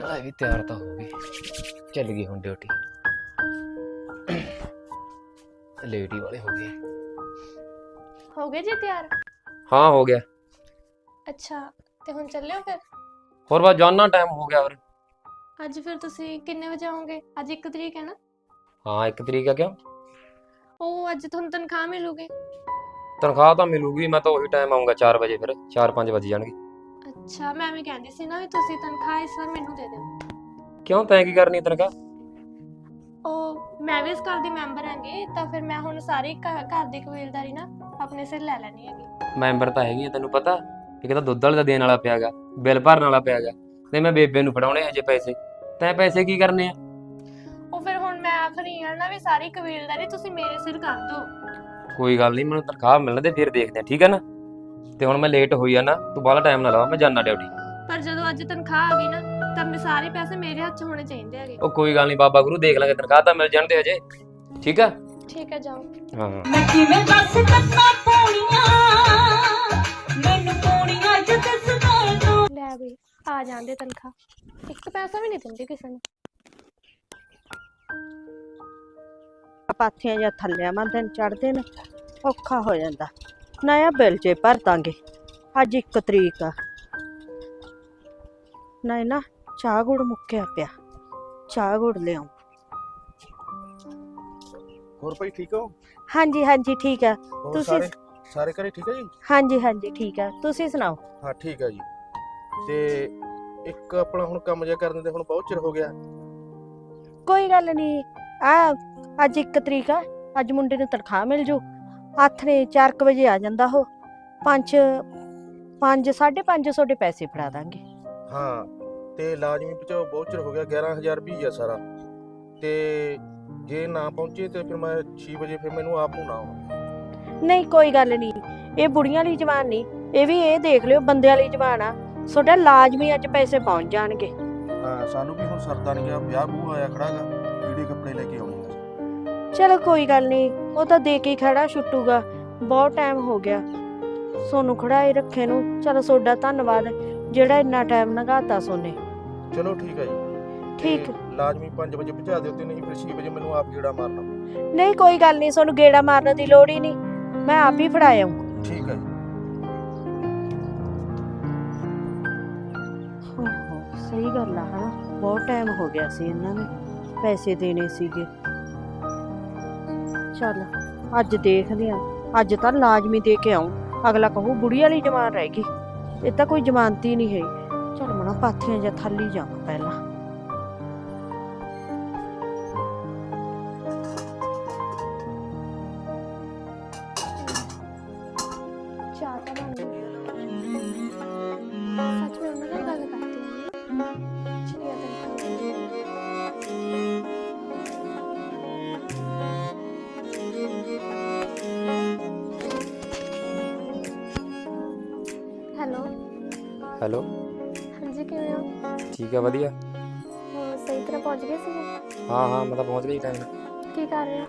ਇਹ ਵੀ ਤਿਆਰ ਤਾਂ ਹੋ ਗਈ। ਚੱਲ ਗਈ ਹੁਣ ਡਿਊਟੀ। ਹੀ ਵਾਲੇ ਹੋ ਗਏ। ਹੋ ਗਏ ਜੀ ਤਿਆਰ? ਹਾਂ ਹੋ ਗਿਆ। ਅੱਛਾ ਤੇ ਹੁਣ ਚੱਲਿਓ ਫਿਰ? ਹੋਰ ਬਸ ਜਾਣਾ ਟਾਈਮ ਹੋ ਗਿਆ ਹੋਰ ਅੱਜ ਫਿਰ ਤੁਸੀਂ ਕਿੰਨੇ ਵਜੇ ਆਓਗੇ? ਅੱਜ 1 ਤਰੀਕ ਹੈ ਨਾ? ਹਾਂ ਇੱਕ ਤਰੀਕ ਆ ਕਿਉਂ? ਉਹ ਅੱਜ ਤੁਹਾਨੂੰ ਤਨਖਾਹ ਮਿਲੂਗੀ। ਤਨਖਾਹ ਤਾਂ ਮਿਲੂਗੀ ਮੈਂ ਤਾਂ ਉਹੀ ਟਾਈਮ ਆਉਂਗਾ 4 ਵਜੇ ਫਿਰ। 4-5 ਵਜੇ ਜਾਣਗੇ। ਅੱਛਾ ਮੈਂ ਵੀ ਕਹਿੰਦੀ ਸੀ ਨਾ ਵੀ ਤੁਸੀਂ ਤਨਖਾਹ ਇਸ ਵਾਰ ਮੈਨੂੰ ਦੇ ਦਿਓ। ਕਿਉਂ ਤੈਂ ਕੀ ਕਰਨੀ ਹੈ ਤਨਖਾਹ? ਉਹ ਮੈਂ ਵੀ ਇਸ ਘਰ ਦੀ ਮੈਂਬਰ ਹਾਂਗੀ ਤਾਂ ਫਿਰ ਮੈਂ ਹੁਣ ਸਾਰੀ ਘ- ਘਰ ਦੀ ਕਬੀਲਦਾਰੀ ਨਾ ਆਪਣੇ ਸਿਰ ਲੈ ਲੈਣੀ ਹੈਗੀ। ਮੈਂਬਰ ਤਾਂ ਹੈਗੀ ਆ ਤੈਨੂੰ ਪਤਾ? ਇੱਕ ਤਾਂ ਦੁੱਧ ਵਾਲੇ ਦਾ ਦੇਣ ਵਾਲਾ ਪਿਆਗਾ ਬਿੱਲ ਭਰਨ ਵਾਲਾ ਪਿਆਗਾ ਤੇ ਮੈਂ ਬੇਬੇ ਨੂੰ ਫੜਾਉਣੇ ਹਜੇ ਪੈਸੇ। ਤੈਂ ਪੈਸੇ ਕੀ ਕਰਨੇ ਆ? ਉਹ ਫਿਰ ਹੁਣ ਮੈਂ ਆਖਰੀ ਆ ਨਾ ਵੀ ਸਾਰੀ ਕਬੀਲਦਾਰੀ ਤੁਸੀਂ ਮੇਰੇ ਸਿਰ ਕਰ ਦਿਓ। ਕੋਈ ਗੱਲ ਨਹੀਂ ਮੈਨੂੰ ਤਨਖਾਹ ਮਿਲਣ ਦੇ ਫਿਰ ਦੇਖਦੇ ਆ ਠੀਕ ਹੈ ਨਾ? ਤੇ ਹੁਣ ਮੈਂ ਲੇਟ ਹੋਈ ਆ ਨਾ ਤੂੰ ਬਾਹਲਾ ਟਾਈਮ ਨਾ ਲਾ ਮੈਂ ਜਾਣਾ ਡਿਊਟੀ। ਪਰ ਜਦੋਂ ਅੱਜ ਤਨਖਾਹ ਆ ਗਈ ਨਾ ਤਾਂ ਮੇਰੇ ਸਾਰੇ ਪੈਸੇ ਮੇਰੇ ਹੱਥ 'ਚ ਹੋਣੇ ਚਾਹੀਦੇ ਹੈਗੇ। ਉਹ ਕੋਈ ਗੱਲ ਨਹੀਂ ਬਾਬਾ ਗੁਰੂ ਦੇਖ ਲਾਂਗੇ ਤਨਖਾਹ ਤਾਂ ਮਿਲ ਜਾਣਦੇ ਹਜੇ। ਠੀਕ ਆ? ਠੀਕ ਹੈ ਜਾਓ। ਹਾਂ। ਮੈਂ ਕਿਵੇਂ ਦੱਸ ਕੱਟਾਂ ਪੌਣੀਆਂ ਮੈਨੂੰ ਪੌਣੀਆਂ ਚ ਦੱਸਦਾ ਤੂੰ ਲੈ ਬਈ ਆ ਜਾਂਦੇ ਤਨਖਾਹ। ਇੱਕ ਪੈਸਾ ਵੀ ਨਹੀਂ ਦਿੰਦੀ ਕਿਸੇ ਨੂੰ। ਪਾਥੀਆਂ ਜਾਂ ਥੱਲਿਆਂ ਮਾ ਦਿਨ ਚੜਦੇ ਨੇ ਔਖਾ ਹੋ ਜਾਂਦਾ। ਨया ਬਿੱਲ ਜੇ ਭਰ ਦਾਂਗੇ। ਅੱਜ 1 ਤਰੀਕ ਆ। ਨਹੀਂ ਨਾ ਚਾਹ ਗੁੜ ਮੁੱਕਿਆ ਪਿਆ। ਚਾਹ ਗੁੜ ਲਿਆਉਂ। ਹੋਰ ਭਾਈ ਠੀਕ ਹੋ? ਹਾਂਜੀ ਹਾਂਜੀ ਠੀਕ ਆ। ਹੋਰ ਤੁਸੀਂ- ਸਾਰੇ? ਸਾਰੇ ਘਰੇ ਠੀਕ ਹੈ ਜੀ? ਹਾਂਜੀ ਹਾਂਜੀ ਠੀਕ ਆ। ਤੁਸੀਂ ਸੁਣਾਓ? ਹਾਂ ਠੀਕ ਹੈ ਜੀ। ਤੇ ਇੱਕ ਆਪਣਾ ਹੁਣ ਕੰਮ ਜਿਹਾ ਕਰਨ ਦੇ ਹੁਣ ਬਹੁਤ ਚਿਰ ਹੋ ਗਿਆ। ਕੋਈ ਗੱਲ ਨਹੀਂ ਆ ਅੱਜ 1 ਤਰੀਕ ਆ। ਅੱਜ ਮੁੰਡੇ ਨੂੰ ਤਨਖਾਹ ਮਿਲ ਜੂ। ਨੇ 4 ਵਜੇ ਆ ਜਾਂਦਾ ਉਹ। 5 5 550 ਦੇ ਪੈਸੇ ਫੜਾ ਦਾਂਗੇ। ਹਾਂ ਤੇ ਲਾਜ਼ਮੀ ਪਹੁੰਚਾਓ ਬਹੁਤ ਚਿਰ ਹੋ ਗਿਆ 11000 ਰੁਪਈਆ ਆ ਸਾਰਾ। ਤੇ ਜੇ ਨਾ ਪਹੁੰਚੇ ਤੇ ਫਿਰ ਮੈਂ 6 ਵਜੇ ਫਿਰ ਮੈਨੂੰ ਆਪ ਨੂੰ ਨਾ ਆਉਣਾ। ਨਹੀਂ ਕੋਈ ਗੱਲ ਨਹੀਂ। ਇਹ ਬੁੜੀਆਂ ਲਈ ਜਵਾਨ ਨਹੀਂ। ਇਹ ਵੀ ਇਹ ਦੇਖ ਲਿਓ ਬੰਦਿਆਂ ਲਈ ਜਵਾਨ ਆ। ਤੁਹਾਡਾ ਲਾਜ਼ਮੀ ਅੱਜ ਪੈਸੇ ਪਹੁੰਚ ਜਾਣਗੇ। ਹਾਂ ਸਾਨੂੰ ਵੀ ਹੁਣ ਸਰਦਾ ਨਹੀਂ ਗਿਆ। ਵਿਆਹ ਬੂ ਆਇਆ ਖੜਾਗਾ ਕਿਹੜੇ ਕੱਪੜੇ ਲੈ ਕੇ ਆਉਣੇ। ਆ ਚਲੋ ਕੋਈ ਗੱਲ ਨਹੀਂ ਉਹ ਤਾਂ ਦੇ ਕੇ ਹੀ ਖੜਾ ਛੁੱਟੂਗਾ ਬਹੁਤ ਟਾਈਮ ਹੋ ਗਿਆ ਸੋਨੂੰ ਖੜਾਏ ਰੱਖੇ ਨੂੰ ਚਲੋ ਤੁਹਾਡਾ ਧੰਨਵਾਦ ਜਿਹੜਾ ਇੰਨਾ ਟਾਈਮ ਲੰਘਾਤਾ ਸੋਨੇ ਚਲੋ ਠੀਕ ਹੈ ਜੀ ਠੀਕ ਤੇ ਲਾਜ਼ਮੀ 5 ਵਜੇ ਪਹੁੰਚਾ ਦਿਓ ਤੇ ਨਹੀਂ ਫਿਰ 6 ਵਜੇ ਮੈਨੂੰ ਆਪ ਗੇੜਾ ਮਾਰਨਾ ਨਹੀਂ ਕੋਈ ਗੱਲ ਨਹੀਂ ਤੁਹਾਨੂੰ ਗੇੜਾ ਮਾਰਨ ਦੀ ਲੋੜ ਹੀ ਨਹੀਂ ਮੈਂ ਆਪ ਹੀ ਫੜਾਇਆ ਠੀਕ ਹੈ ਜੀ ਸਹੀ ਗੱਲ ਆ ਹਨਾ ਬਹੁਤ ਟਾਈਮ ਹੋ ਗਿਆ ਸੀ ਇਹਨਾਂ ਨੂੰ ਪੈਸੇ ਦੇਣੇ ਸੀਗੇ ਚੱਲ, ਅੱਜ ਦੇਖਦੇ ਆ ਅੱਜ ਤਾਂ ਲਾਜ਼ਮੀ ਦੇ ਕੇ ਆਉਂ ਅਗਲਾ ਕਹੂ, ਬੁੜੀ ਵਾਲੀ ਜਮਾਨ ਰਹਿ ਗਈ। ਇਹ ਤਾਂ ਕੋਈ ਜ਼ਮਾਨਤੀ ਨਹੀਂ ਹੈ ਚੱਲ ਮਣਾ ਪਾਥੀਆਂ ਜਾਂ ਥੱਲੀ ਜਾਵਾਂ ਪਹਿਲਾਂ। ਹੈਲੋ। ਹਾਂਜੀ ਕਿਵੇਂ ਹੋ? ਠੀਕ ਆ ਵਧੀਆ। ਹੋਰ ਸਹੀ ਤਰ੍ਹਾਂ ਪਹੁੰਚ ਗਏ ਸੀ ਹਾਂ ਹਾਂ ਮੈਂ ਤਾਂ ਪਹੁੰਚ ਗਈ ਟਾਈਮ ਕੀ ਕਰ ਰਹੇ ਹੋ?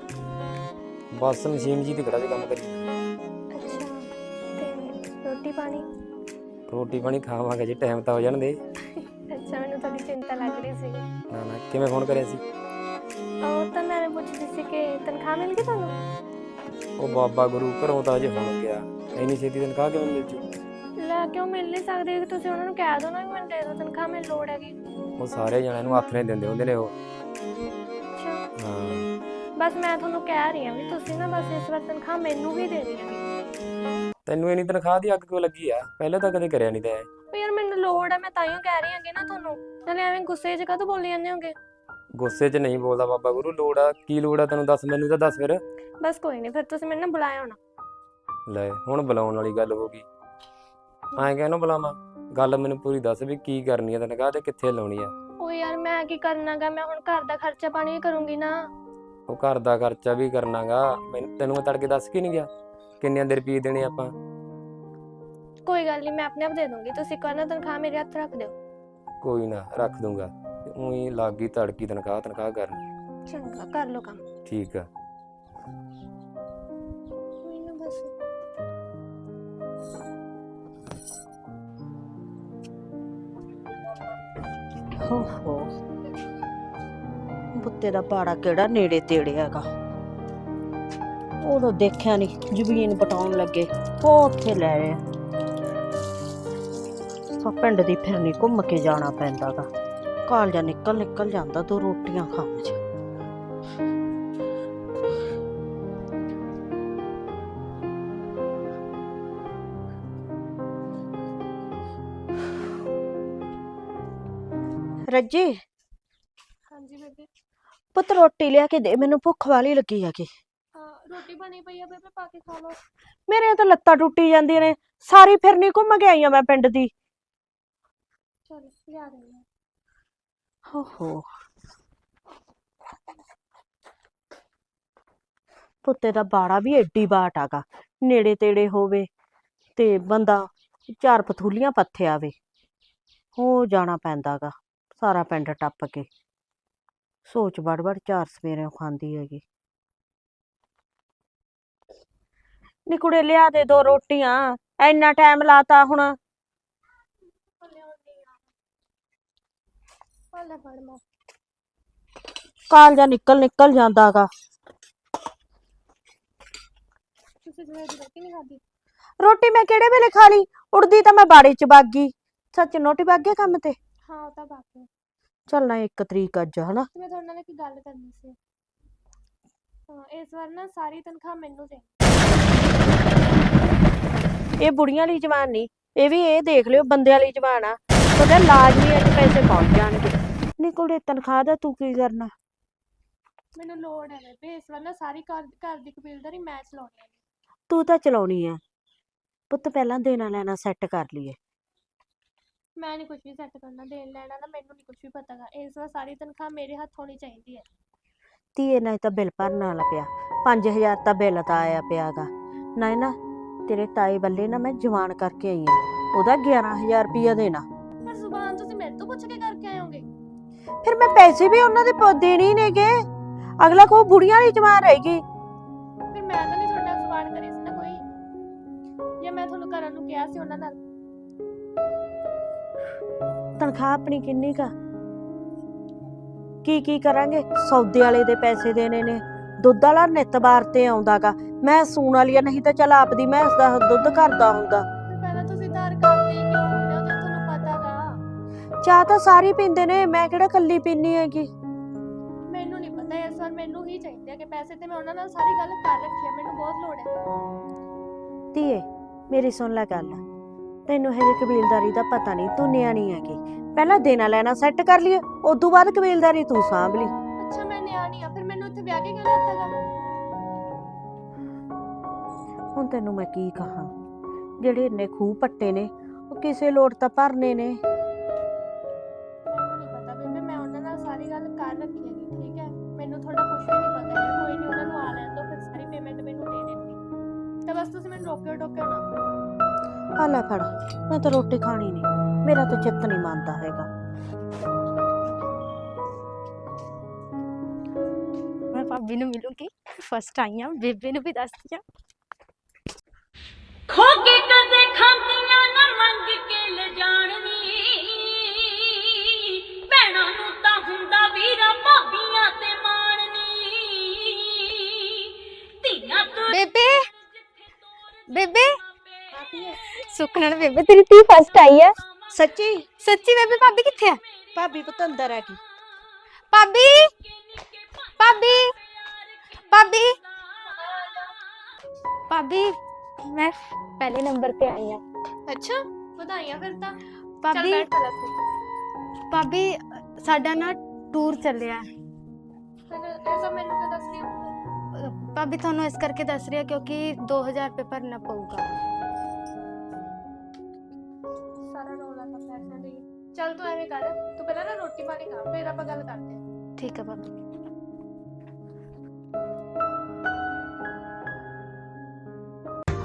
ਬਸ ਮਸ਼ੀਨ ਜੀ ਤੇ ਖੜਾ ਜੀ ਕੰਮ ਕਰੀ। ਅੱਛਾ ਤੇ ਰੋਟੀ ਪਾਣੀ? ਰੋਟੀ ਪਾਣੀ ਖਾਵਾਂਗੇ ਜੀ ਟਾਈਮ ਤਾਂ ਹੋ ਜਾਣ ਦੇ ਅੱਛਾ ਮੈਨੂੰ ਤੁਹਾਡੀ ਚਿੰਤਾ ਲੱਗ ਰਹੀ ਸੀ। ਨਾ ਨਾ ਕਿਵੇਂ ਫੋਨ ਕਰਿਆ ਸੀ? ਉਹ ਤਾਂ ਮੈਂ ਪੁੱਛਦੀ ਸੀ ਕਿ ਤਨਖਾਹ ਮਿਲ ਗਈ ਤੁਹਾਨੂੰ? ਉਹ ਬਾਬਾ ਗੁਰੂ ਘਰੋਂ ਤਾਂ ਅਜੇ ਹੁਣ ਗਿਆ। ਇੰਨੀ ਛੇਤੀ ਤਨਖਾਹ ਕਿਵੇਂ ਮਿਲ ਜੂ? ਲੈ ਕਿਉਂ ਮਿਲ ਨਹੀਂ ਸਕਦੇ? ਕਿ ਤੁਸੀਂ ਉਹਨਾਂ ਨੂੰ ਕਹਿ ਦਿਓ ਨਾ ਵੀ ਮੈਨੂੰ ਦੇ ਦਿਓ ਤਨਖਾਹ ਮੈਨੂੰ ਲੋੜ ਹੈਗੀ। ਉਹ ਸਾਰੇ ਜਣਿਆਂ ਨੂੰ ਹੱਥ ਨਹੀਂ ਦਿੰਦੇ ਹੁੰਦੇ ਨੇ ਉਹ। ਅੱਛਾ। ਹਾਂ। ਬਸ ਮੈਂ ਤੁਹਾਨੂੰ ਕਹਿ ਰਹੀ ਹਾਂ ਵੀ ਤੁਸੀਂ ਨਾ ਬਸ ਇਸ ਵਾਰ ਤਨਖਾਹ ਮੈਨੂੰ ਹੀ ਦੇ ਦੇਣੀ ਤੈਨੂੰ ਇੰਨੀ ਤਨਖਾਹ ਦੀ ਅੱਗ ਕਿਉਂ ਲੱਗੀ ਆ? ਪਹਿਲਾਂ ਤਾਂ ਕਦੇ ਕਰਿਆ ਨਹੀਂ ਤੈਂ ਉਹ ਯਾਰ ਮੈਨੂੰ ਲੋੜ ਹੈ ਮੈਂ ਤਾਈਓ ਕਹਿ ਰਹੀ ਹਾਂਗੀ ਨਾ ਤੁਹਾਨੂੰ। ਨਾਲੇ ਐਵੇਂ ਗੁੱਸੇ 'ਚ ਕਾਹਤੋਂ ਬੋਲੀ ਜਾਂਦੇ ਹੋਗੇ? ਗੁੱਸੇ 'ਚ ਨਹੀਂ ਬੋਲਦਾ ਬਾਬਾ ਗੁਰੂ ਲੋੜ ਆ। ਕੀ ਲੋੜ ਆ ਤੈਨੂੰ ਦੱਸ ਮੈਨੂੰ ਤਾਂ ਦੱਸ ਫਿਰ। ਬਸ ਕੋਈ ਨਹੀਂ ਫਿਰ ਤੁਸੀਂ ਮੈਨੂੰ ਨਾ ਬੁਲਾਇਆ ਹੋਣਾ ਲੈ ਹੁਣ ਬੁਲਾਉਣ ਵਾਲੀ ਗੱਲ ਹੋ ਗਈ। ਐਂ ਕਹਿ ਨਾ ਬੁਲਾਵਾਂ? ਗੱਲ ਮੈਨੂੰ ਪੂਰੀ ਦੱਸ ਵੀ ਕੀ ਕਰਨੀ ਆ ਤਨਖਾਹ ਤੇ ਕਿੱਥੇ ਲਾਉਣੀ ਆ। ਉਹ ਯਾਰ ਮੈਂ ਕੀ ਕਰਨਾਗਾ? ਮੈਂ ਹੁਣ ਘਰ ਦਾ ਖਰਚਾ ਪਾਣੀ ਵੀ ਕਰੂੰਗੀ ਨਾ। ਉਹ ਘਰ ਦਾ ਖਰਚਾ ਵੀ ਕਰਨਾਗਾ। ਮੈਨੂੰ ਤੈਨੂੰ ਮੈਂ ਤੜਕੇ ਦੱਸ ਕੇ ਨਹੀਂ ਗਿਆ ਕਿੰਨੇ ਦੇ ਰੁਪਏ ਦੇਣੇ ਆਪਾਂ? ਕੋਈ ਗੱਲ ਨਹੀਂ ਮੈਂ ਆਪਣੇ ਆਪ ਦੇ ਦੂੰਗੀ। ਤੁਸੀਂ ਕਰਨਾ ਤਨਖਾਹ ਮੇਰੇ ਹੱਥ ਰੱਖ ਦਿਓ। ਕੋਈ ਨਾ ਰੱਖ ਦੂੰਗਾ। ਉਹੀ ਲੱਗ ਤੜਕੀ ਤਨਖਾਹ ਤਨਖਾਹ ਕਰਨੀ। ਚੰਗਾ ਕਰ ਲਓ ਕੰਮ। ਠੀਕ ਆ। ਹੋ ਹੋ ਬੁੱਤੇ ਦਾ ਪਾੜਾ ਕਿਹੜਾ ਨੇੜੇ ਤੇੜੇ ਹੈਗਾ। ਉਦੋਂ ਦੇਖਿਆ ਨਹੀਂ ਜ਼ਮੀਨ ਪਟਾਉਣ ਲੱਗੇ, ਉਹ ਉੱਥੇ ਲੈ ਰਹੇ ਸੋ ਪਿੰਡ ਦੀ ਫਿਰਨੀ ਘੁੰਮ ਕੇ ਜਾਣਾ ਪੈਂਦਾਗਾ। ਕਾਲਜਾ ਨਿਕਲ ਨਿਕਲ ਜਾਂਦਾ ਤੂੰ ਰੋਟੀਆਂ ਖਾਣ ਚ। ਰੱਜੀ? ਹਾਂਜੀ ਬੇਬੇ। ਪੁੱਤ ਰੋਟੀ ਲਿਆ ਕੇ ਦੇ ਮੈਨੂੰ ਭੁੱਖ ਵਾਲੀ ਲੱਗੀ ਹੈਗੀ। ਹਾਂ ਰੋਟੀ ਬਣੀ ਪਈ ਆ ਬੇਬੇ ਪਾ ਕੇ ਖਾ ਲਓ। ਮੇਰੇ ਤਾਂ ਲੱਤਾਂ ਟੁੱਟੀ ਜਾਂਦੀਆਂ ਨੇ ਸਾਰੀ ਫਿਰਨੀ ਘੁੰਮ ਕੇ ਆਈ ਆ ਮੈਂ ਪਿੰਡ ਦੀ। ਚਲ ਲਿਆ ਦਿੰਦੀ ਹਾਂ ਹੋ ਹੋ। ਪੁੱਤੇ ਦਾ ਬਾੜਾ ਵੀ ਏਡੀ ਬਾਟ ਆਗਾ ਨੇੜੇ ਤੇੜੇ ਹੋਵੇ ਤੇ ਬੰਦਾ ਚਾਰ ਪਥੂਲੀਆਂ ਪੱਥੇ ਆਵੇ ਹੋ ਜਾਣਾ ਪੈਂਦਾਗਾ ਸਾਰਾ ਪਿੰਡ ਟੱਪ ਕੇ। ਸੋਚ ਵੜ ਵੜ ਚਾਰ ਸਵੇਰੇ ਖਾਂਦੀ ਹੈਗੀ। ਨੀ ਕੁੜੇ ਲਿਆ ਦੇ ਦੋ ਰੋਟੀਆਂ। ਇੰਨਾ ਟਾਈਮ ਲਾਤਾ ਹੁਣ। ਲਿਆਉਂਦੀ ਆ ਲੈ ਫੜ ਮਾਂ। ਕਾਲਜਾ ਨਿਕਲ ਨਿਕਲ ਜਾਂਦਾਗਾ ਤੁਸੀਂ ਸਵੇਰ ਦੀ ਰੋਟੀ ਨਹੀਂ ਖਾਧੀ? ਰੋਟੀ ਮੈਂ ਕਿਹੜੇ ਵੇਲੇ ਖਾ ਲਈ? ਉੜਦੀ ਤਾਂ ਮੈਂ ਬਾੜੇ ਚ ਗਈ। ਸੱਚ ਨੋਟੀ ਗਿਆ ਕੰਮ ਤੇ? ਹਾਂ ਉਹ ਤਾਂ ਬਾਕੀ ਚੱਲਣਾ ਇੱਕ ਤਰੀਕ ਅੱਜ ਹਨਾ? ਤੇ ਮੈਂ ਤੁਹਾਡੇ ਨਾਲ ਇੱਕ ਗੱਲ ਕਰਨੀ ਸੀ। ਹਾਂ ਇਸ ਵਾਰ ਨਾ ਸਾਰੀ ਤਨਖਾਹ ਮੈਨੂੰ ਦੇ। ਇਹ ਬੁੜੀਆਂ ਲਈ ਜਵਾਨ ਨਹੀਂ ਇਹ ਵੀ ਇਹ ਦੇਖ ਲਿਓ ਬੰਦਿਆਂ ਲਈ ਜਵਾਨ ਆ। ਤੁਹਾਡਾ ਲਾਜ਼ਮੀ ਅੱਜ ਪੈਸੇ ਪਹੁੰਚ ਜਾਣਗੇ। ਨੀ ਕੁੜੇ ਤਨਖਾਹ ਦਾ ਤੂੰ ਕੀ ਕਰਨਾ? ਮੈਨੂੰ ਲੋੜ ਹੈ ਬੇਬੇ ਇਸ ਵਾਰ ਨਾ ਸਾਰੀ ਘਰ ਘਰ ਦੀ ਕਬੀਲਦਾਰੀ ਮੈਂ ਚਲਾਉਣੀ ਹੈ। ਤੂੰ ਤਾਂ ਚਲਾਉਣੀ ਆ। ਪੁੱਤ ਪਹਿਲਾਂ ਦੇਣਾ ਲੈਣਾ ਸੈੱਟ ਕਰ ਲਈਏ। ਮੈਂ ਨਹੀਂ ਕੁਝ ਵੀ ਸੈੱਟ ਕਰਨਾ ਦੇਣ ਲੈਣਾ ਨਾ ਮੈਨੂੰ ਨਹੀਂ ਕੁਝ ਵੀ ਪਤਾਗਾ ਇਸ ਵਾਰ ਸਾਰੀ ਤਨਖਾਹ ਮੇਰੇ ਹੱਥ ਹੋਣੀ ਚਾਹੀਦੀ ਹੈ। ਧੀਏ ਨਾਲ ਤਾਂ ਬਿੱਲ ਭਰਨ ਵਾਲਾ ਪਿਆ। 5000 ਤਾਂ ਬਿੱਲ ਤਾਂ ਆਇਆ ਪਿਆਗਾ ਨਾ ਨਾ ਤੇਰੇ ਤਾਏ ਬੱਲੇ ਨਾ ਮੈਂ ਜਵਾਨ ਕਰਕੇ ਆਈ ਆ। ਉਹਦਾ 11000 ਰੁਪਇਆ ਦੇਣਾ। ਪਰ ਜ਼ੁਬਾਨ ਤੁਸੀਂ ਮੇਰੇ ਤੋਂ ਪੁੱਛ ਕੇ ਕਰਕੇ ਆਏ ਹੋਗੇ ਫਿਰ ਮੈਂ ਪੈਸੇ ਵੀ ਉਹਨਾਂ ਦੇ ਪ- ਦੇਣੇ ਹੀ ਨੇਗੇ। ਅਗਲਾ ਕੋ ਬੁੜੀਆਂ ਲਈ ਜਵਾਨ ਰਹੇਗੀ ਫਿਰ ਮੈਂ ਤਾਂ ਨਹੀਂ ਤੁਹਾਡੇ ਨਾਲ ਜ਼ੁਬਾਨ ਕਰੀ ਸੀ ਨਾ ਕੋਈ। ਜਾਂ ਮੈਂ ਤੁਹਾਨੂੰ ਕਰਨ ਨੂੰ ਕਿਹਾ ਸੀ ਉਹਨਾਂ ਨਾਲ। ਤਨਖਾਹ ਆਪਣੀ ਕਿੰਨੀ ਕਾ ਕੀ ਕੀ ਕਰਾਂਗੇ? ਸੌਦੇ ਵਾਲੇ ਦੇ ਪੈਸੇ ਦੇਣੇ ਨੇ। ਦੁੱਧ ਵਾਲਾ ਨਿੱਤ ਬਾਰ ਤੇ ਆਉਂਦਾਗਾ ਮੈਂ ਸੂਣ ਵਾਲੀ ਆ ਨਹੀਂ ਤਾਂ ਚੱਲ ਆਪਦੀ ਮੈਂ ਦਾ ਦੁੱਧ ਕਰਦਾ ਹੁੰਦਾ। ਫਿਰ ਪਹਿਲਾਂ ਤੁਸੀਂ ਧਾਰ ਕਰਦੇ ਹੀ ਕਿਉਂ ਹੁੰਦੇ ਹੋ ਜੇ ਤੁਹਾਨੂੰ ਪਤਾਗਾ ਚਾਹ ਤਾਂ ਸਾਰੇ ਪੀਂਦੇ ਨੇ। ਮੈਂ ਕਿਹੜਾ ਕੱਲੀ ਪੀਨੀ ਹੈਗੀ? ਮੈਨੂੰ ਨਹੀਂ ਪਤਾ ਇਸ ਵਾਰ ਮੈਨੂੰ ਹੀ ਚਾਹੀਦੇ ਆ ਕਿ ਪੈਸੇ ਤੇ ਮੈਂ ਉਹਨਾਂ ਨਾਲ ਸਾਰੀ ਗੱਲ ਕਰ ਰੱਖੀ ਹੈ ਮੈਨੂੰ ਬਹੁਤ ਲੋੜ ਹੈ ਧੀਏ ਮੇਰੀ ਸੁਣ ਲੈ ਗੱਲ। ਤੈਨੂੰ ਹਜੇ ਕਬੀਲਦਾਰੀ ਦਾ ਪਤਾ ਨਹੀਂ ਤੂੰ ਨਿਆਣੀ ਹੈਗੀ। ਪਹਿਲਾਂ ਦੇਣਾ ਲੈਣਾ ਸੈੱਟ ਕਰ ਲਈਏ ਉਦੋਂ ਬਾਅਦ ਕਬੀਲਦਾਰੀ ਤੂੰ ਸਾਂਭ ਲਈ। ਅੱਛਾ ਮੈਂ ਨਿਆਣੀ ਆ ਫਿਰ ਮੈਨੂੰ ਇੱਥੇ ਵਿਆਹ ਕੇ ਕਿਉਂ ਲਿਆਤਾਗਾ ਹੁਣ ਤੈਨੂੰ ਮੈਂ ਕੀ ਕਹਾਂ? ਜਿਹੜੇ ਇੰਨੇ ਖੂਹ ਪੱਟੇ ਨੇ ਉਹ ਕਿਸੇ ਲੋੜ ਤਾਂ ਭਰਨੇ ਨੇ। ਮੈਨੂੰ ਨਹੀਂ ਪਤਾ ਬੇਬੇ ਮੈਂ ਉਹਨਾਂ ਨਾਲ ਸਾਰੀ ਗੱਲ ਕਰ ਰੱਖੀ ਹੈਗੀ ਠੀਕ ਹੈ? ਮੈਨੂੰ ਤੁਹਾਡਾ ਕੁਝ ਵੀ ਨਹੀਂ ਪਤਾ ਹੈ ਕੋਈ ਨਹੀਂ ਉਹਨਾਂ ਨੂੰ ਆ ਲੈਣ ਦੋ ਫਿਰ ਸਾਰੀ ਪੇਮੈਂਟ ਮੈਨੂੰ ਦੇ ਦੇਣਗੇ। ਤਾਂ ਬਸ ਤੁਸੀਂ ਮੈਨੂੰ ਰੋਕਿਓ ਟੋਕਿਓ ਨਾ। ਆ ਲੈ ਫੜ ਮੈਂ ਤਾਂ ਰੋਟੀ ਖਾਣੀ ਨਹੀਂ। ਮੇਰਾ ਤਾਂ ਚਿੱਤ ਨਹੀਂ ਮੰਨਦਾ ਹੈਗਾ। ਮੈਂ ਭਾਬੀ ਨੂੰ ਮਿਲੂੰਗੀ। ਫਸਟ ਆਈ ਬੇਬੇ ਨੂੰ ਵੀ ਦੱਸਦੀ ਹਾਂ ਖੋ ਕੇ ਕਦੇ ਖਾਂਦੀਆਂ ਨਾ ਮੰਗ ਕੇ ਲੈ ਜਾਣਨੀ ਭੈਣਾਂ ਨੂੰ ਤਾਂ ਹੁੰਦਾ ਵੀਰਾ ਭਾਬੀਆਂ ਤੇ ਮਾਣਨੀ। ਧੀਆਂ ਤੋਂ ਬੇਬੇ ਬੇਬੇ। ਸੁੱਖ ਨਾਲ ਬੇਬੇ ਤੇਰੀ ਤੀ ਫਸਟ ਆਈ ਹੈ ਸੱਚੀ? ਸੱਚੀ ਬੇਬੇ ਭਾਬੀ ਕਿੱਥੇ ਹੈ ਭਾਬੀ ਪੁੱਤ ਅੰਦਰ ਆ ਗਈ ਭਾਬੀ? ਭਾਬੀ? ਭਾਬੀ? ਭਾਬੀ ਮੈਂ ਪਹਿਲੇ ਨੰਬਰ ਤੇ ਆਈ ਹਾਂ ਅੱਛਾ ਵਧਾਈਆਂ ਫਿਰ ਤਾਂ। ਚੱਲ ਭਾਬੀ? ਬੈਠ ਪਹਿਲਾਂ ਤੂੰ। ਭਾਬੀ ਸਾਡਾ ਨਾ ਟੂਰ ਚੱਲਿਆ। ਹੈ। ਫਿਰ ਇਹ ਸਭ ਮੈਨੂੰ ਕਿਉਂ ਦੱਸ ਰਹੀ ਹੋ ਅਹ ਭਾਬੀ ਤੁਹਾਨੂੰ ਇਸ ਕਰਕੇ ਦੱਸ ਰਹੀ ਹਾਂ ਕਿਉਂਕਿ 2000 ਰੁਪਏ ਭਰਨਾ ਪਊਗਾ। ਚੱਲ ਤੂੰ ਐਵੇਂ ਕਰ ਤੂੰ ਪਹਿਲਾਂ ਨਾ ਰੋਟੀ ਪਾਣੀ ਖਾ ਫਿਰ ਆਪਾਂ ਗੱਲ ਕਰਦੇ ਹਾਂ। ਠੀਕ ਹੈ ਭਾਬੀ।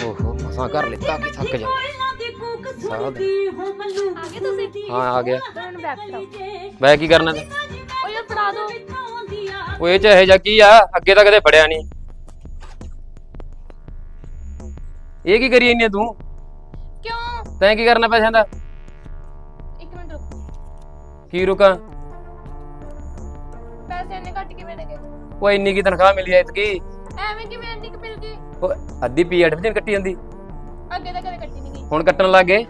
ਓਹੋ ਮਸਾਂ ਘਰ ਲਿੱਤਾ ਕਿ ਥੱਕ ਜਾ। ਸਾਰਾ ਆ ਗਏ ਤੁਸੀਂ? ਹਾਂ ਆ ਗਿਆ। ਤਾਂ ਹੁਣ ਬੈਠ ਜਾਓ। ਬੈ ਕੀ ਕਰਨਾ ਤੇ ਓ ਯਾਰ ਫੜਾ ਦੋ। ਉਹ ਇਹ ਚ ਇਹ ਜਾ ਕੀ ਆ? ਅੱਗੇ ਤਾਂ ਕਦੇ ਫੜਿਆ ਨਹੀਂ। ਇਹ ਕੀ ਕਰੀ ਇੰਨੇ ਤੂੰ? ਕਿਉਂ? ਤੈਂ ਕੀ ਕਰਨਾ ਪੈਸਿਆਂ ਦਾ? ਰੁਕ। ਕੀ ਰੁਕਾਂ? ਪੈਸੇ ਇੰਨੇ ਘੱਟ ਕਿਵੇਂ ਲੱਗੇ ਉਹ ਇੰਨੀ ਕੀ ਤਨਖਾਹ ਮਿਲੀ ਐ ਇਤਕੀ? ਐਵੇਂ ਕਿਵੇਂ ਇੰਨੀ ਕੁ ਮਿਲ ਗਈ? ਉਹ ਅੱਧੀ ਪੀਐਡ ਵੀ ਨੀ ਕੱਟੀ ਜਾਂਦੀ। ਅੱਗੇ ਤਾਂ ਕਦੇ ਕੱਟੀ ਨਹੀਂ ਗਈ। ਹੁਣ ਕੱਟਣ ਲੱਗ ਗਏ।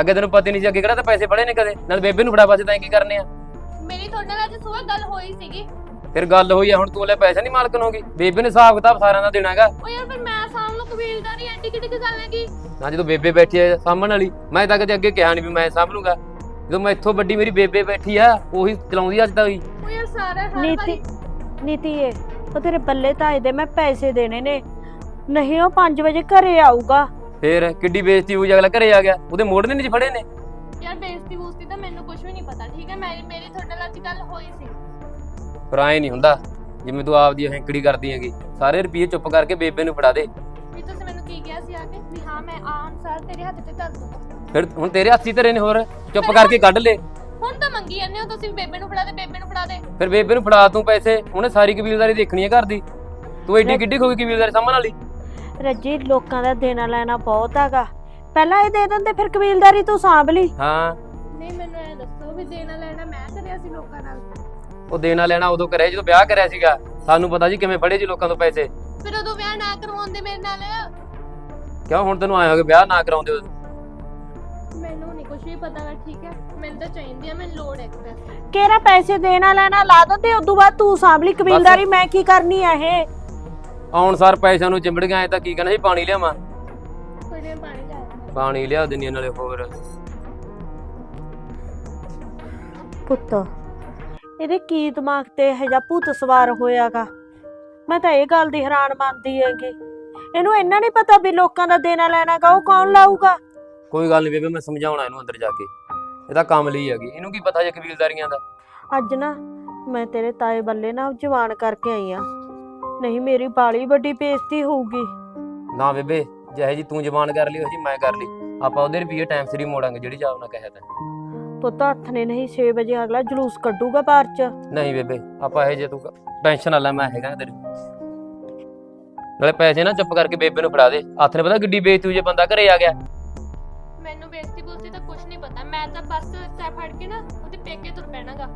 ਅੱਗੇ ਤੈਨੂੰ ਪਤਾ ਨਹੀਂ ਸੀ ਅੱਗੇ ਕਿਹੜਾ ਤਾਂ ਪੈਸੇ ਫੜੇ ਨੇ ਕਦੇ। ਨਾਲ ਬੇਬੇ ਨੂੰ ਫੜਾ ਪਾਸੇ ਤਾਂ ਕੀ ਕਰਨੇ ਆ? ਮੇਰੀ ਤੁਹਾਡੇ ਨਾਲ ਅੱਜ ਸਵੇਰ ਗੱਲ ਹੋਈ ਸੀਗੀ। ਫਿਰ ਗੱਲ ਹੋਈ ਆ ਹੁਣ ਤੂੰ ਲੈ ਪੈਸੇ ਨਹੀਂ ਮਾਲਕਨ ਹੋਗੀ। ਬੇਬੇ ਨੇ ਹਿਸਾਬ ਕਿਤਾਬ ਸਾਰਿਆਂ ਦਾ ਦੇਣਾਗਾ ਉਹ ਯਾਰ ਫਿਰ ਮੈਂ ਸਾਹਮ ਨੂੰ ਕਬੀਲਦਾਰੀ ਐਡੀ ਕਿੱਡੀ ਕੁ ਗੱਲ ਹੈਗੀ? ਨਾ ਜਦੋਂ ਬੇਬੇ ਬੈਠੀ ਐ ਸਾਂਭਣ ਵਾਲੀ ਮੈਂ ਤਾਂ ਕਦੇ ਅੱਗੇ ਕਿਹਾ ਨਹੀਂ ਵੀ ਮੈਂ ਸਾਂਭ ਲੂੰਗਾ। ਜਦੋਂ ਮੈਂ ਇੱਥੋਂ ਵੱਡੀ ਮੇਰੀ ਬੇਬੇ ਬੈਠੀ ਆ ਉਹੀ ਚਲਾਉਂਦੀ ਅੱਜ ਤੱਕ ਹੀ। ਉਹ ਯਾਰ ਸਾਰਾ ਹਰ ਨੀਤੀ ਵਾਰੀ ਨੀਤੀ ਏ ਉਹ ਤੇਰੇ ਬੱਲੇ ਤਾਂ ਇਹਦੇ ਮੈਂ ਪੈਸੇ ਦੇਣੇ ਨੇ। ਨਹੀਂ ਉਹ 5 ਵਜੇ ਘਰੇ ਆਊਗਾ। ਫੇਰ ਕਿੱਡੀ ਬੇਇੱਜ਼ਤੀ ਹੋਈ ਅਗਲਾ ਘਰੇ ਆ ਗਿਆ ਉਹਦੇ ਮੋੜਨੇ ਨਹੀਂ ਫੜੇ ਨੇ? ਯਾਰ ਬੇਇੱਜ਼ਤੀ ਬੂਸਤੀ ਤਾਂ ਮੈਨੂੰ ਕੁਝ ਵੀ ਨਹੀਂ ਪਤਾ ਠੀਕ ਹੈ? ਮੇਰੀ ਮੇਰੀ ਤੁਹਾਡੇ ਨਾਲ ਅੱਜ ਗੱਲ ਹੋਈ ਸੀ। ਪਰ ਐ ਨਹੀਂ ਹੁੰਦਾ ਜਿਵੇਂ ਤੂੰ ਆਪਦੀ ਹੈਂਕੜੀ ਕਰਦੀ ਹੈਗੀ ਸਾਰੇ ਰੁਪਏ ਚੁੱਪ ਕਰਕੇ ਬੇਬੇ ਨੂੰ ਫੜਾ ਦੇ। ਵੀ ਤੁਸੀਂ ਮੈਨੂੰ ਕੀ ਕਿਹਾ ਸੀ ਆ ਕੇ? ਵੀ ਹਾਂ ਮੈਂ ਆਉਣ ਸਾਰ ਤੇਰੇ ਹੱਥ ਤੇ ਧਰ ਦੂੰਗਾ। ਫਿਰ ਹੁਣ ਤੇਰੇ ਹੱਥੀ ਧਰੇ ਨੇ ਹੋਰ ਚੁੱਪ ਕਰਕੇ ਕੱਢ ਲੈ। ਹੁਣ ਤਾਂ ਮੰਗੀ ਜਾਂਦੇ ਹੋ ਤੁਸੀਂ ਬੇਬੇ ਨੂੰ ਫੜਾ ਦੇ ਬੇਬੇ ਨੂੰ ਫੜਾ ਦੇ। ਫਿਰ ਬੇਬੇ ਨੂੰ ਫੜਾ ਤੂੰ ਪੈਸੇ ਉਹਨੇ ਸਾਰੀ ਕਬੀਲਦਾਰੀ ਦੇਖਣੀ ਹੈ ਘਰ ਦੀ। ਤੂੰ ਐਡੀ ਕਿੱਡੀ ਖੋਈ ਕਬੀਲਦਾਰੀ ਸਾਂਭਣ ਵਾਲੀ? ਰੱਜੀ ਲੋਕਾਂ ਦਾ ਦੇਣਾ ਲੈਣਾ ਬਹੁਤ ਹੈਗਾ। ਪਹਿਲਾਂ ਇਹ ਦੇ ਦਿੰਦੇ ਫਿਰ ਕਬੀਲਦਾਰੀ ਤੂੰ ਸਾਂਭ ਲਈ। ਹਾਂ। ਨਹੀਂ ਮੈਨੂੰ ਇਹ ਦੱਸੋ ਵੀ ਦੇਣਾ ਲੈਣਾ ਮੈਂ ਕਰਿਆ ਸੀ ਲੋਕਾਂ ਨਾਲ? ਉਹ ਦੇਣਾ ਲੈਣਾ ਉਦੋਂ ਕਰਿਆ ਜਦੋਂ ਵਿਆਹ ਕਰਿਆ ਸੀਗਾ। ਸਾਨੂੰ ਪਤਾ ਜੀ ਕਿਵੇਂ ਫੜੇ ਜੀ ਲੋਕਾਂ ਤੋਂ ਪੈਸੇ। ਫਿਰ ਉਦੋਂ ਵਿਆਹ ਨਾ ਕਰਵਾਉਂਦੇ ਮੇਰੇ ਨਾਲ? ਕਿਉਂ ਹੁਣ ਤੈਨੂੰ ਆਇਆ ਹੋ ਕਿ ਵਿਆਹ ਨਾ ਕਰਾਉਂਦੇ ਹੋ? ਮੈਨੂੰ ਨਹੀਂ ਕੁਝ ਵੀ ਪਤਾ ਗਾ ਠੀਕ ਹੈ? ਮੈਨੂੰ ਤਾਂ ਚਾਹੀਦੀ ਆ ਮੈਨੂੰ ਲੋੜ ਹੈ ਪੈਸੇ ਕਿਹੜਾ ਪੈਸੇ ਦੇਣਾ ਲੈਣਾ ਲਾ ਦਿੰਦੇ ਉਦੋਂ ਬਾਅਦ ਤੂੰ ਸਾਂਭ ਲਈ ਕਬੀਲਦਾਰੀ ਮੈਂ ਕੀ ਕਰਨੀ ਆ ਇਹ? ਆਉਣ ਸਾਰ ਪੈਸਿਆਂ ਨੂੰ ਚਿੰਬੜ ਗਿਆ ਐ ਤਾਂ ਕੀ ਕਹਿਣਾ ਸੀ ਪਾਣੀ ਲਿਆਵਾਂ? ਕੋਈ ਨਹੀਂ ਪਾਣੀ ਲੈ ਆਇਆ। ਪਾਣੀ ਲਿਆ ਦਿੰਦੀਆਂ ਨਾਲੇ ਹੋਰ। ਪੁੱਤ ਇਹਦੇ ਕੀ ਦਿਮਾਗ ਤੇ ਇਹ ਜਿਹਾ ਭੂਤ ਸਵਾਰ ਹੋਇਆਗਾ ਮੈਂ ਤਾਂ ਇਹ ਗੱਲ ਦੀ ਹੈਰਾਨ ਮੰਨਦੀ ਹੈਗੀ। ਇਹਨੂੰ ਇੰਨਾ ਨਹੀਂ ਪਤਾ ਵੀ ਲੋਕਾਂ ਦਾ ਦੇਣਾ ਲੈਣਾਗਾ ਉਹ ਕੌਣ ਲਾਊਗਾ? ਕੋਈ ਗੱਲ ਨਹੀਂ ਬੇਬੇ ਮੈਂ ਸਮਝਾਉਣਾ ਇਹਨੂੰ ਅੰਦਰ ਜਾ ਕੇ। ਇਹਦਾ ਕੰਮ ਲਈ ਹੈਗੀ। ਇਹਨੂੰ ਕੀ ਪਤਾ ਜੇ ਕਬੀਲਦਾਰੀਆਂ ਦਾ? ਅੱਜ ਨਾ ਮੈਂ ਤੇਰੇ ਤਾਏ ਬੱਲੇ ਨਾਲ ਜਵਾਨ ਕਰਕੇ ਆਈ ਆ। ਨਹੀਂ ਮੇਰੀ ਬਾਲੀ ਵੱਡੀ ਬੇਇੱਜ਼ਤੀ ਹੋਊਗੀ। ਨਾ ਬੇਬੇ ਜਿਹੇ ਜੀ ਤੂੰ ਜ਼ਬਾਨ ਕਰ ਲਈ ਉਹ ਜੀ ਮੈਂ ਕਰ ਲਈ। ਆਪਾਂ ਉਹਦੇ ਰੁਪਏ ਟਾਈਮ ਸਿਰ ਹੀ ਮੋੜਾਂਗੇ ਜਿਹੜੀ ਜਾਬ ਨਾਲ ਕਹਿਆ ਤੈਂ। ਪੁੱਤ ਹੱਥ ਨੇ ਨਹੀਂ 6 ਵਜੇ ਅਗਲਾ ਜਲੂਸ ਕੱਢੂਗਾ ਬਾਹਰ ਚ। ਨਹੀਂ ਬੇਬੇ ਆਪਾਂ ਇਹ ਜੇ ਤੂੰ ਟੈਨਸ਼ਨ ਨਾ ਲੈ ਮੈਂ ਹੈਗਾ ਤੇਰੇ। ਨਾਲੇ ਪੈਸੇ ਨਾ ਚੁੱਪ ਕਰਕੇ ਬੇਬੇ ਨੂੰ ਫੜਾ ਦੇ। ਹੱਥ ਨੇ ਪਤਾ ਕਿੱਡੀ ਬੇਇੱਜ਼ਤੀ ਹੋਈ ਜੇ ਬੰਦਾ ਘਰੇ ਆ ਗਿਆ। ਤਾਂ ਬਸ ਤੈ ਫੜ ਕੇ ਨਾ ਉਹਦੇ ਪੇਕੇ ਤੁਰ ਪੈਣਾਗਾ।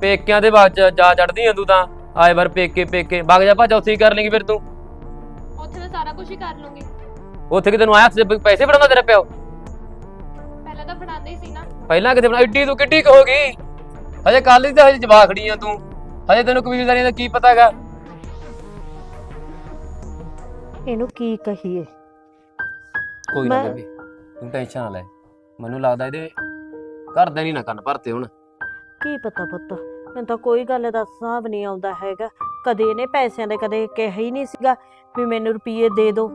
ਪੇਕਿਆਂ ਦੇ ਬਾਅਦ ਚ ਜਾ ਚੜਦੀ ਆ ਤੂੰ ਤਾਂ। ਆਏ ਵਾਰ ਪੇਕੇ ਪੇਕੇ। ਵਗ ਜਾ ਭੱਜ ਉੱਥੇ ਹੀ ਕਰ ਲੇਂਗੀ ਫਿਰ ਤੂੰ? ਉੱਥੇ ਤਾਂ ਸਾਰਾ ਕੁਝ ਹੀ ਕਰ ਲੂੰਗੀ। ਉੱਥੇ ਕਿ ਤੈਨੂੰ ਆਇਆ 'ਚ ਪੈਸੇ ਫੜਾਉਂਦਾ ਤੇਰਾ ਪਿਓ? ਪਹਿਲਾਂ ਤਾਂ ਫੜਾਉਂਦੇ ਹੀ ਸੀ ਨਾ। ਪਹਿਲਾਂ ਕਿਤੇ ਬਣਾ ਏਡੀ ਤੂੰ ਕਿੱਡੀ ਕੁ ਹੋ ਗਈ? ਹਜੇ ਕੱਲ ਹੀ ਤਾਂ ਹਜੇ ਜਵਾਖੜੀ ਆ ਤੂੰ। ਹਜੇ ਤੈਨੂੰ ਕਬੀਲਦਾਰੀਆਂ ਦਾ ਕੀ ਪਤਾਗਾ? ਇਹਨੂੰ ਕੀ ਕਹੀਏ? ਕੋਈ ਨਾ ਮੈਂ- ਬੇਬੀ ਤੂੰ ਟੈਨਸ਼ਨ ਨਾ ਲੈ। ਮੈਨੂੰ ਲੱਗਦਾ ਇਹਦੇ ਘਰ ਦੇ ਨਹੀਂ ਨਾ ਕੰਨ ਭਰਤੇ ਹੁਣ। ਕੀ ਪਤਾ ਪੁੱਤ ਮੈਨੂੰ ਤਾਂ ਕੋਈ ਗੱਲ ਦਾ ਹਿਸਾਬ ਨਹੀਂ ਆਉਂਦਾ ਹੈਗਾ। ਕਦੇ ਇਹਨੇ ਪੈਸਿਆਂ ਦੇ ਕਦੇ ਕਿਹਾ ਹੀ ਨਹੀਂ ਸੀਗਾ ਵੀ ਮੈਨੂੰ ਰੁਪਏ ਦੇ ਦਿਓ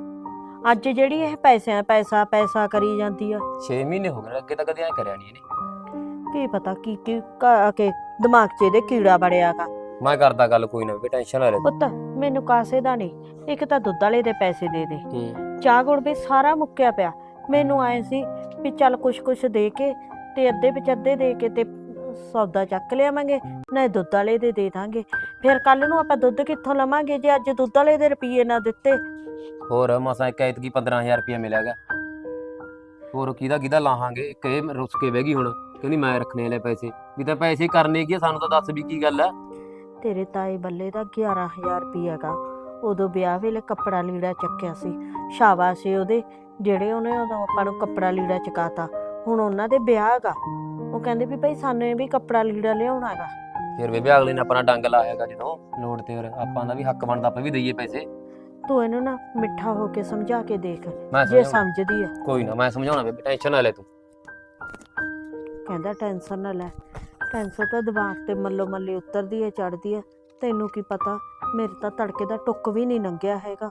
ਅੱਜ ਜਿਹੜੀ ਇਹ ਪੈਸਿਆਂ ਪੈਸਾ ਪੈਸਾ ਕਰੀ ਜਾਂਦੀ ਆ। 6 ਮਹੀਨੇ ਹੋ ਗਏ ਅੱਗੇ ਤਾਂ ਕਦੇ ਐ ਕਰਿਆ ਨਹੀਂ ਇਹਨੇ। ਕੀ ਪਤਾ ਕੀ ਕੀ ਕਾ ਕੇ ਦਿਮਾਗ 'ਚ ਇਹਦੇ ਕੀੜਾ ਬੜਿਆਗਾ ਮੈਂ ਕਰਦਾ ਗੱਲ ਕੋਈ ਨਾ ਬੇਬੀ ਟੈਨਸ਼ਨ ਨਾ ਲੈ। ਪੁੱਤ ਮੈਨੂੰ ਕਾਸੇ ਦਾ ਨਹੀਂ ਇੱਕ ਤਾਂ ਦੁੱਧ ਵਾਲੇ ਦੇ ਪੈਸੇ ਦੇ ਦੇ। ਹੂੰ। ਚਾਹ ਗੁੜ ਵੀ ਸਾਰਾ ਮੁੱਕਿਆ ਪਿਆ। ਮੈਨੂੰ ਆਏ ਸੀ ਵੀ ਚੱਲ ਕੁਛ ਕੁਛ ਦੇ ਕੇ ਤੇ ਅੱਧੇ ਵਿੱਚ ਅੱਧੇ ਦੇ ਕੇ ਤੇ ਸੌਦਾ ਚੱਕ ਲਿਆਵਾਂਗੇ ਨਾ ਦੁੱਧ ਵਾਲੇ ਦੇ ਦੇ ਦਾਂਗੇ। ਫਿਰ ਕੱਲ ਨੂੰ ਆਪਾਂ ਦੁੱਧ ਕਿੱਥੋਂ ਲਵਾਂਗੇ ਜੇ ਅੱਜ ਦੁੱਧ ਵਾਲੇ ਦੇ ਰੁਪਏ ਨਾ ਦਿੱਤੇ? ਹੋਰ ਮਸਾਂ ਇੱਕ ਐਤਕੀ 15000 ਰੁਪਇਆ ਮਿਲਿਆਗਾ ਹੋਰ ਕਿਹਦਾ ਕਿਹਦਾ ਲਾਹਾਂਗੇ? ਇੱਕ ਇਹ ਰੁੱਸ ਕੇ ਬਹਿ ਗਈ ਹੁਣ ਕਹਿੰਦੀ ਮੈਂ ਰੱਖਣੇ ਲੈ ਪੈਸੇ। ਵੀ ਤਾਂ ਪੈਸੇ ਕਰਨੇ ਕੀ ਆ, ਸਾਨੂੰ ਤਾਂ ਦੱਸ ਵੀ ਕੀ ਗੱਲ ਆ। ਤੇਰੇ ਤਾਏ ਬੱਲੇ ਦਾ 11000 ਰੁਪਈਆ ਗਾ। ਉਦੋਂ ਵਿਆਹ ਵੇਲੇ ਕੱਪੜਾ ਲੀੜਾ ਚੱਕਿਆ ਸੀ। ਸ਼ਾਬਾਸ਼ ਏ ਉਹਦੇ ਜਿਹੜੇ ਉਹਨੇ ਉਦੋਂ ਆਪਾਂ ਨੂੰ ਕੱਪੜਾ ਲੀੜਾ ਚਕਾਤਾ। ਹੁਣ ਉਹਨਾਂ ਦੇ ਵਿਆਹ ਗਾ ਉਹ ਕਹਿੰਦੇ ਵੀ ਭਾਈ ਸਾਨੂੰ ਇਹ ਵੀ ਕੱਪੜਾ ਲੀੜਾ ਲਿਆਉਣਾ ਗਾ ਫਿਰ ਬੇਬੇ ਅਗਲੇ ਨੇ ਆਪਣਾ ਡੰਗ ਲਾਇਆਗਾ ਜਦੋਂ। ਲੋੜ ਤੇ ਆਪਾਂ ਦਾ ਵੀ ਹੱਕ ਬਣਦਾ ਆਪਾਂ ਵੀ ਦਈਏ ਪੈਸੇ। ਤੂੰ ਇਹਨੂੰ ਨਾ ਮਿੱਠਾ ਹੋ ਕੇ ਸਮਝਾ ਕੇ ਦੇਖ ਮੈਂ ਜੇ ਸਮਝਾਉਣਾ। ਸਮਝਦੀ ਆ। ਕੋਈ ਨਾ ਮੈਂ ਸਮਝਾਉਣਾ ਬੇਬੇ ਟੈਨਸ਼ਨ ਨਾ ਲੈ ਤੂੰ। ਕਹਿੰਦਾ ਟੈਨਸ਼ਨ ਨਾ ਲੈ। ਟੈਨਸ਼ਨ ਤਾਂ ਦਿਮਾਗ ਤੇ ਮੱਲੋ ਮੱਲੀ ਉਤਰਦੀ ਹੈ ਚੜਦੀ ਹੈ ਤੈਨੂੰ ਕੀ ਪਤਾ ਮੇਰੇ ਤਾਂ ਤੜਕੇ ਦਾ ਟੁੱਕ ਵੀ ਨਹੀਂ ਲੰਘਿਆ ਹੈਗਾ।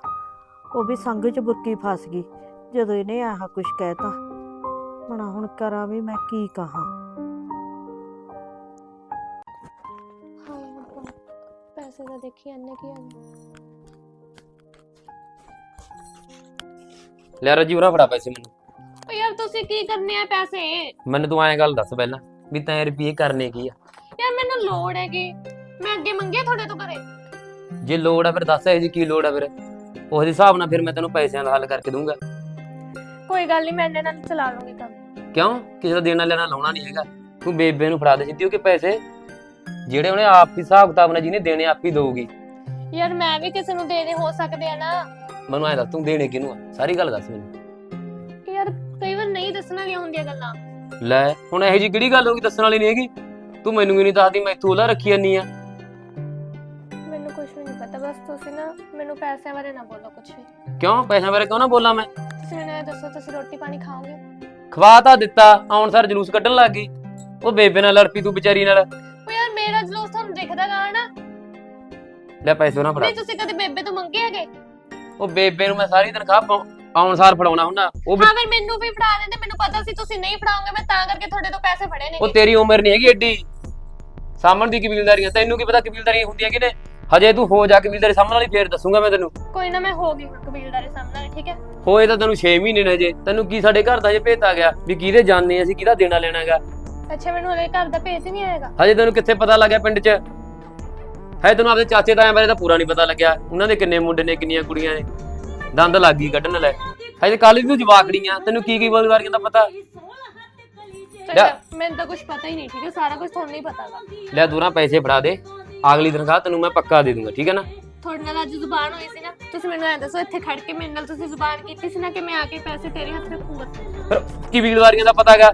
ਉਹ ਵੀ ਸੰਗ 'ਚ ਬੁਰਕੀ ਫਸ ਗਈ। ਜਦੋਂ ਇਹਨੇ ਆਹ ਕੁਝ ਕਹਿਤਾ ਮਣਾ ਹੁਣ ਕਰਾਂ ਵੀ ਮੈਂ ਕੀ ਕਹਾਂ। ਪੈਸੇ ਤਾਂ ਦੇਖੀ ਅੰਨੇ ਕੀ ਹਨ ਲੈ ਰਾਜੀ ਉਰਾ ਫੜਾ ਪੈਸੇ ਮੈਨੂੰ। ਓ ਯਾਰ ਤੁਸੀਂ ਕੀ ਕਰਨੇ ਆ ਪੈਸੇ? ਮੈਨੂੰ ਤੂੰ ਐਂ ਗੱਲ ਦੱਸ ਪਹਿਲਾਂ ਵੀ ਤੈਂ ਰੁਪਏ ਕਰਨੇ ਕੀ ਆ? ਯਾਰ ਮੈਨੂੰ ਲੋੜ ਹੈਗੀ। ਮੈਂ ਅੱਗੇ ਮੰਗੇ ਤੁਹਾਡੇ ਤੋਂ ਘਰੇ। ਜੇ ਲੋੜ ਆ ਫਿਰ ਦੱਸ ਇਹ ਜੀ ਕੀ ਲੋੜ ਆ ਫਿਰ? ਉਸ ਹਿਸਾਬ ਨਾਲ ਫਿਰ ਮੈਂ ਤੈਨੂੰ ਪੈਸਿਆਂ ਦਾ ਹੱਲ ਕਰਕੇ ਦੂੰਗਾ ਕੋਈ ਗੱਲ ਨਹੀਂ ਮੈਂ ਇਹਨਾਂ ਨਾਲ ਚਲਾ ਲੂੰਗੀ ਕੰਮ। ਕਿਉਂ? ਕਿਸੇ ਦਾ ਦੇਣਾ ਲੈਣਾ ਲਾਉਣਾ ਨਹੀਂ ਹੈਗਾ। ਤੂੰ ਬੇਬੇ ਨੂੰ ਫੜਾ ਦੇ ਸਿੱਧੀ ਹੋ ਕੇ ਪੈਸੇ। ਜਿਹੜੇ ਉਹਨੇ ਆਪ ਹੀ ਹਿਸਾਬ ਕਿਤਾਬ ਨਾਲ ਜਿਹਨੇ ਦੇਣੇ ਆਪ ਹੀ ਦਊਗੀ। ਯਾਰ ਮੈਂ ਵੀ ਕਿਸੇ ਨੂੰ ਦੇਣੇ ਹੋ ਸਕਦੇ ਆ ਨਾ। ਮੈਨੂੰ ਐਂ ਦੱਸ ਤੂੰ ਦੇਣੇ ਕਿਹਨੂੰ ਆ? ਸਾਰੀ ਗੱਲ ਦੱਸ ਮੈਨੂੰ। ਯਾਰ ਕਈ ਵਾਰ ਨਹੀਂ ਦੱਸਣ ਵਾਲੀਆਂ ਹੁੰਦੀਆਂ ਗੱਲਾਂ। ਲੈ ਹੁਣ ਇਹੋ ਜੀ ਕਿਹੜੀ ਗੱਲ ਹੋ ਗਈ ਦੱਸਣ ਵਾਲੀ ਨਹੀਂ ਹੈਗੀ? ਤੂੰ ਮੈਨੂੰ ਵੀ ਨਹੀਂ ਦੱਸਦੀ ਮੈਂ ਇੱਥੋਂ ਉਹਲਾ ਰੱਖੀ ਜਾਨੀ ਆ। ਮੈਨੂੰ ਕੁਝ ਵੀ ਨਹੀਂ ਪਤਾ ਬਸ ਤੁਸੀਂ ਨਾ ਮੈਨੂੰ ਪੈਸਿਆਂ ਬਾਰੇ ਨਾ ਬੋਲੋ ਕੁਝ ਵੀ। ਕਿਉਂ? ਪੈਸਿਆਂ ਬਾਰੇ ਕਿਉਂ ਨਾ ਬੋਲਾਂ ਮੈਂ? ਤੁਸੀਂ ਮੈਨੂੰ ਇਹ ਦੱਸੋ ਤੁਸੀਂ ਰੋਟੀ ਪਾਣੀ ਖਾਓਗੇ? ਖਵਾ ਤਾਂ ਦਿੱਤਾ ਆਉਣ ਸਾਰ ਜਲੂਸ ਕੱਢਣ ਲੱਗ ਗਈ। ਉਹ ਬੇਬੇ ਨਾਲ ਲੜ ਪਈ ਤੂੰ ਵਿਚਾਰੀ ਨਾਲ। ਉਹ ਯਾਰ ਮੇਰਾ ਜਲੂਸ ਤੁਹਾਨੂੰ ਦਿਖਦਾ ਗਾ ਨਾ? ਲੈ ਪੈਸੇ ਉਹਨਾਂ ਫੜਾ। ਨਹੀਂ ਤੁਸੀਂ ਕਦੇ ਬੇਬੇ ਤੋਂ ਮੰਗੇ ਹੈਗੇ? ਉਹ ਬੇਬੇ ਨੂੰ ਮੈਂ ਸਾਰੀ ਤਨਖਾਹ ਪਾਉ- ਆਉਣ ਸਾਰ ਫੜਾਉਣਾ ਹੁੰਦਾ। ਉਹ ਵੀ- ਹਾਂ ਫਿਰ ਮੈਨੂੰ ਵੀ ਫੜਾ ਦਿੰਦੇ ਮੈਨੂੰ ਪਤਾ ਸੀ ਤੁਸੀਂ ਨਹੀਂ ਫੜਾਓਗੇ ਮੈਂ ਤਾਂ ਕਰਕੇ ਤੁਹਾਡੇ ਤੋਂ ਪੈਸੇ ਫੜੇ ਨੇ ਉਹ ਤੇਰੀ ਉਮਰ ਨਹੀਂ ਹੈਗੀ ਐਡੀ ਸਾਹਮਣ ਦੀ ਕਬੀਲਦਾਰੀਆਂ ਤੈਨੂੰ ਕੀ ਪਤਾ ਕਬੀਲਦਾਰੀਆਂ ਹੁੰਦੀਆਂ ਕਿਨੇ ਹਜੇ ਤੂੰ ਹੋ ਜਾ ਕਬੀਲਦਾਰੀ ਸਾਹਮਣੇ ਵਾਲੀ ਫੇਰ ਦੱਸੂਗਾ ਮੈਂ ਤੈਨੂੰ। ਕੋਈ ਨਾ ਮੈਂ ਹੋ ਗਈ ਕਬੀਲਦਾਰੀ ਸਾਹਮਣੇ ਠੀਕ ਹੈ? ਹੋਏ ਤਾਂ ਤੈਨੂੰ 6 ਮਹੀਨੇ ਨੇ ਹਜੇ। ਤੈਨੂੰ ਕੀ ਸਾਡੇ ਘਰ ਦਾ ਹਜੇ ਭੇਤ ਆ ਗਿਆ ਵੀ ਕਿਹਦੇ ਜਾਣਨੇ ਅਸੀਂ ਕਿਹਦਾ ਦੇਣਾ ਲੈਣਾ ਹੈਗਾ। ਅੱਛਾ ਮੈਨੂੰ ਹਲੇ ਘਰ ਦਾ ਭੇਤ ਨਹੀਂ ਆਏਗਾ। ਹਜੇ ਤੈਨੂੰ ਕਿੱਥੇ ਪਤਾ ਲੱਗਿਆ ਪਿੰਡ 'ਚ? ਹੈ ਤੈਨੂੰ ਆਪਦੇ ਚਾਚੇ ਤਾਇਆਂ ਬਾਰੇ ਤਾਂ ਪੂਰਾ ਨਹੀਂ ਪਤਾ ਲੱਗਿਆ। ਉਹਨਾਂ ਦੇ ਕਿੰਨੇ ਮੁੰਡੇ ਨੇ ਕਿੰਨੀਆਂ ਕੁੜੀਆਂ ਨੇ। ਦੰਦ ਲੱਗ ਗਈ ਕੱਢਣ ਲੈ। ਹਜੇ ਕੱਲ ਵੀ ਤੂੰ ਜਵਾਕੜੀਆਂ ਤੈਨੂੰ ਕੀ ਕੀ ਬੋਲਵਾਰੀਆਂ ਦਾ ਪਤਾ? ਮੈਨੂੰ ਤਾਂ ਕੁਝ ਪਤਾ ਹੀ ਨਹੀਂ ਠੀਕ ਹੈ? ਸਾਰਾ ਕੁਝ ਤੁਹਾਨੂੰ ਨਹੀਂ ਪਤਾਗਾ ਲੈ ਦੂਰਾਂ ਪੈਸੇ ਫੜਾ ਦੇ। ਅਗਲੀ ਤਨਖਾਹ ਤੈਨੂੰ ਮੈਂ ਪੱਕਾ ਦੇ ਦੂੰਗਾ ਠੀਕ ਹੈ ਨਾ? ਤੁਹਾਡੇ ਨਾਲ ਅੱਜ ਜ਼ੁਬਾਨ ਹੋਈ ਸੀ ਨਾ ਤੁਸੀਂ ਮੈਨੂੰ ਐ ਦੱਸੋ ਇੱਥੇ ਖੜ ਕੇ ਮੇਰੇ ਨਾਲ ਤੁਸੀਂ ਜ਼ੁਬਾਨ ਕੀਤੀ ਸੀ ਨਾ ਕਿ ਮੈਂ ਆ ਕੇ ਪੈਸੇ ਤੇਰੇ ਹੱਥ ਰੱਖੂੰਗਾ? ਫਿਰ ਕੀ ਬੀਲਵਾਰੀਆਂ ਦਾ ਪਤਾ ਹੈਗਾ?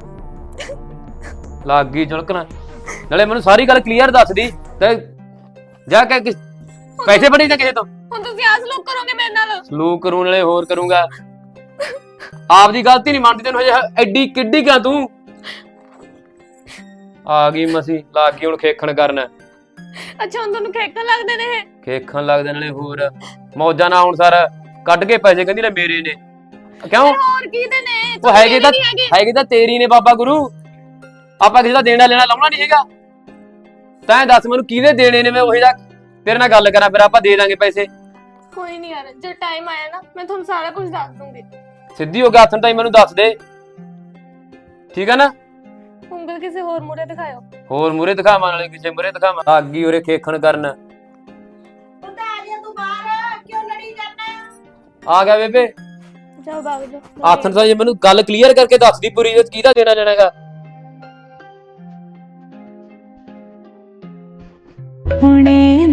ਲੱਗ ਗਈ ਝਲਕਣਾ। ਨਾਲੇ ਮੈਨੂੰ ਸਾਰੀ ਗੱਲ ਕਲੀਅਰ ਦੱਸ ਦੀ ਤੇ ਜਾ ਕੇ ਕਿਸ- ਪੈਸੇ ਫੜੀ ਤਾਂ ਕਿਸੇ ਤੋਂ। ਹੁਣ ਤੁਸੀਂ ਆਸ ਲੋਕ ਕਰੋਗੇ ਮੇਰੇ ਨਾਲ? ਸਲੂਕ ਕਰੂੰ ਨਾਲੇ ਹੋਰ ਕਰੂੰਗਾ। ਆਪ ਦੀ ਗਲਤੀ ਨਹੀਂ ਮੰਨਦੀ ਤੈਨੂੰ ਹਜੇ ਐਡੀ ਕਿੱਡੀ ਕਿਆ ਤੂੰ? ਆ ਗਈ ਮਸੀ ਲੱਗ ਗਈ ਹੁਣ ਖੇਖਣ ਕਰਨ। ਅੱਛਾ ਹੁਣ ਤੁਹਾਨੂੰ ਖੇਕਣ ਲੱਗਦੇ ਨੇ ਇਹ? ਖੇਖਣ ਲੱਗਦੇ ਨਾਲੇ ਹੋਰ। ਮੌਜਾਂ ਨਾ ਹੁਣ ਸਰ। ਕੱਢ ਕੇ ਪੈਸੇ ਕਹਿੰਦੀ ਲੈ ਮੇਰੇ ਨੇ। ਕਿਉਂ? ਫਿਰ ਹੋਰ ਕਿਹਦੇ ਨੇ? ਉਹ ਹੈਗੇ ਤਾਂ ਨਹੀਂ ਹੈਗੇ। ਹੈਗੇ ਤਾਂ ਤੇਰੀ ਨੇ ਬਾਬਾ ਗੁਰੂ। ਆਪਾਂ ਕਿਸੇ ਦਾ ਦੇਣਾ ਲੈਣਾ ਲਾਉਣਾ ਨਹੀਂ ਹੈਗਾ। ਤੈਂ ਦੱਸ ਮੈਨੂੰ ਕਿਹਦੇ ਦੇਣੇ ਨੇ ਮੈਂ ਉਹੀ ਦਾ ਤੇਰੇ ਨਾਲ ਗੱਲ ਕਰਾਂ ਫਿਰ ਆਪਾਂ ਦੇ ਦਾਂਗੇ ਪੈਸੇ। ਕੋਈ ਨਹੀਂ ਯਾਰ ਜੇ ਟਾਈਮ ਆਇਆ ਨਾ ਮੈਂ ਤੁਹਾਨੂੰ ਸਾਰਾ ਕੁਝ ਦੱਸ ਦੂੰਗੀ। ਸਿੱਧੀ ਹੋ ਗਿਆ ਹੱਥਨ ਤਾਈ ਮੈਨੂੰ ਦੱਸ ਦੇ। ਠੀਕ ਹੈ ਨਾ? ਉਂਗਲ ਕਿਸੇ ਹੋਰ ਮੂਰੇ ਦਿਖਾਇਓ। ਹੋਰ ਮੂਰੇ ਦਿਖਾਵਾਂ ਨਾਲੇ ਕਿਸੇ ਮੂਰੇ ਦਿਖਾਵਾਂ। ਆਗੀ ਉਰੇ ਖੇਖਣ ਕਰਨ। ਪੁੱਤ ਆ ਜਾ ਤੂੰ ਬਾਹਰ ਕਿਉਂ ਲੜੀ ਜਾਂਦਾ? ਆ ਗਿਆ ਬੇਬੇ। ਜਾਓ ਬਾਗ ਜੋ ਹੱਥਨ ਤਾਂ ਜੇ ਮੈਨੂੰ ਗੱਲ ਕਲੀਅਰ ਕਰਕੇ ਦੱਸ ਦੀ ਪੂਰੀ ਵਿੱਚ ਕਿਹਦਾ ਦੇਣਾ ਲੈਣਾ ਹੈਗਾ? ਹੁਣੇ